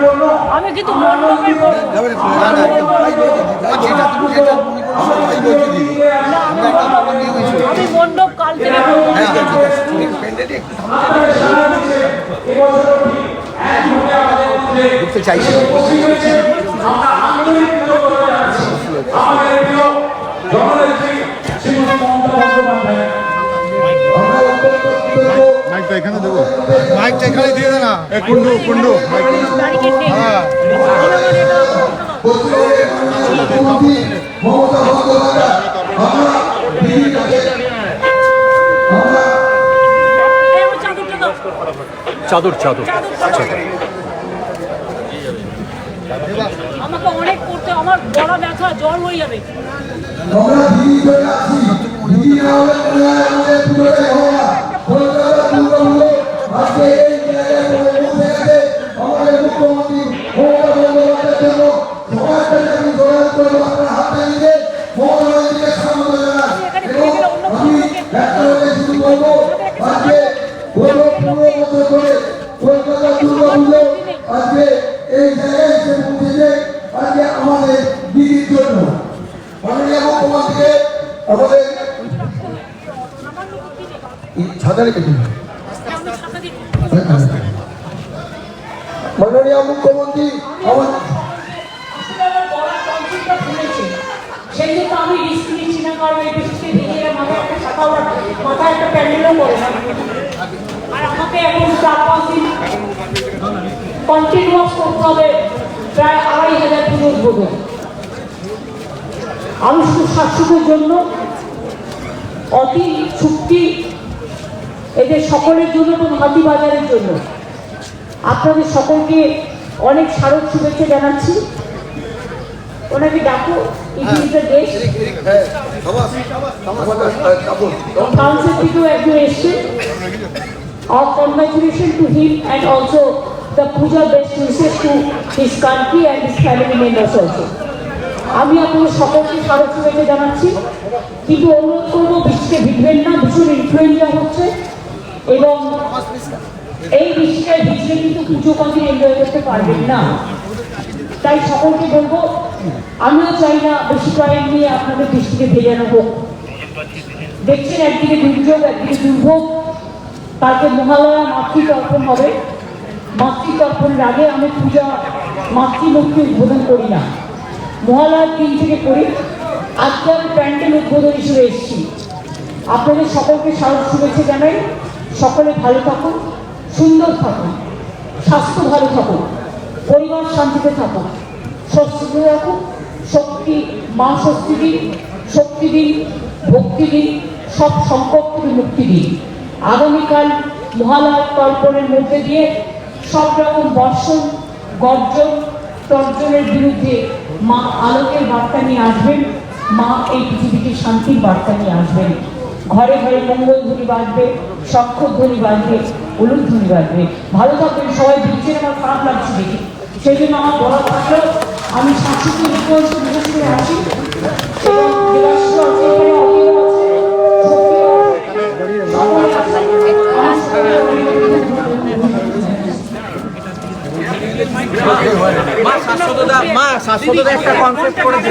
জন্য আমি কিন্তু আমি মণ্ডপ কাল থেকে করব আমাদের মাইকটা এখানে দেবো মাইকটা এখানে দিয়ে দে না এ কুন্ডু আমার চাদরটা দাও চাদর চাদর। আমাকে অনেক করতে আমার বড় ব্যথা জ্বর হয়ে যাবে। মাননীয় মুখ্যমন্ত্রী, আমার সেই জন্য আমি রিস্ক কারণ এই বৃষ্টিতে ভিজে মাথায় একটা ছাতা মাথায় একটা আর আমাকে এখন চার পাঁচ দিন কন্টিনিউয়াস করতে হবে প্রায় আড়াই হাজার পুজো উদ্বোধন আমি শুধু জন্য অতি চুক্তি এদের সকলের জন্য এবং হাতি বাজারের জন্য। আপনাদের সকলকে অনেক স্মারক শুভেচ্ছা জানাচ্ছি। ওনাকে ডাকো কাউন্সিল থেকেও একজন এসছে। Our congratulations to him and also the puja best wishes to his country and his family members also. আমি আপনাদের সকলকে শুভেচ্ছা জানাচ্ছি। কিন্তু অনুরোধ করব বৃষ্টিতে ভিজবেন না ভীষণ ইনফ্লুয়েঞ্জা হচ্ছে। এবং এই বৃষ্টিটায় ভিজলে কিন্তু পুজো কদিন এনজয় করতে পারবেন না। তাই সকলকে বলব, আমিও চাই না বেশি টাইম নিয়ে আপনাদের বৃষ্টিতে ভেজানো হোক। দেখছেন একদিকে দুর্যোগ, একদিকে দুর্ভোগ। কালকে মহালয়া মাতৃতর্পণ হবে। মাতৃতর্পণের আগে আমি পূজা মাতৃমূর্তি উদ্বোধন করি না। মহালয়ার দিন থেকে করি। আজকে আমি প্যান্ডেল উদ্বোধন হিসেবে এসেছি। আপনাদের সকলকে স্বাগত শুভেচ্ছা জানাই। সকলে ভালো থাকুন, সুন্দর থাকুন, স্বাস্থ্য ভালো থাকুন, পরিবার শান্তিতে থাকুন, স্বস্তিতে রাখুন শক্তি, মা শক্তি দিন শক্তি দিন, ভক্তি দিন, সব সংকট থেকে মুক্তি দিন। আগামীকাল মহালয় তর্পণের মধ্যে দিয়ে সব রকম বর্ষণ, গর্জন, তর্জনের বিরুদ্ধে মা আলোকের বার্তা নিয়ে আসবেন, মা এই পৃথিবীতে শান্তির বার্তা নিয়ে আসবেন। ঘরে ঘরে মঙ্গল ধ্বনি বাজবে সক্ষর ধ্বনি বাজবে হলুদ ধ্বনি বাজবে ভালো থাকবেন সবাই দিচ্ছেন আমার খারাপ লাগছে দেখে সেই জন্য আমার বলা থাকলেও আমি শাশুড়ি রিকোয়েস্ট বিশেষ করে আসি মা শাশ্বততা একটা কনসেপ্ট করেছে